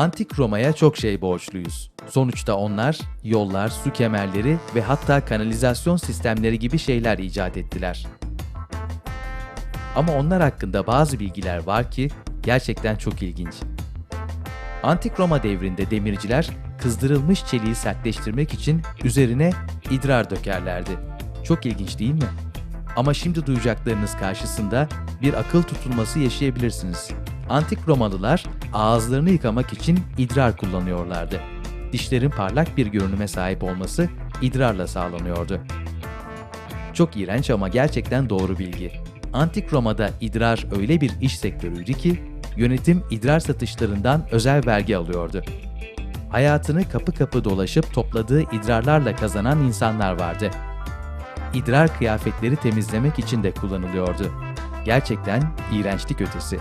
Antik Roma'ya çok şey borçluyuz. Sonuçta onlar yollar, su kemerleri ve hatta kanalizasyon sistemleri gibi şeyler icat ettiler. Ama onlar hakkında bazı bilgiler var ki gerçekten çok ilginç. Antik Roma devrinde demirciler kızdırılmış çeliği sertleştirmek için üzerine idrar dökerlerdi. Çok ilginç değil mi? Ama şimdi duyacaklarınız karşısında bir akıl tutulması yaşayabilirsiniz. Antik Romalılar ağızlarını yıkamak için idrar kullanıyorlardı. Dişlerin parlak bir görünüme sahip olması idrarla sağlanıyordu. Çok iğrenç ama gerçekten doğru bilgi. Antik Roma'da idrar öyle bir iş sektörüydü ki yönetim idrar satışlarından özel vergi alıyordu. Hayatını kapı kapı dolaşıp topladığı idrarlarla kazanan insanlar vardı. İdrar kıyafetleri temizlemek için de kullanılıyordu. Gerçekten iğrençlik ötesi.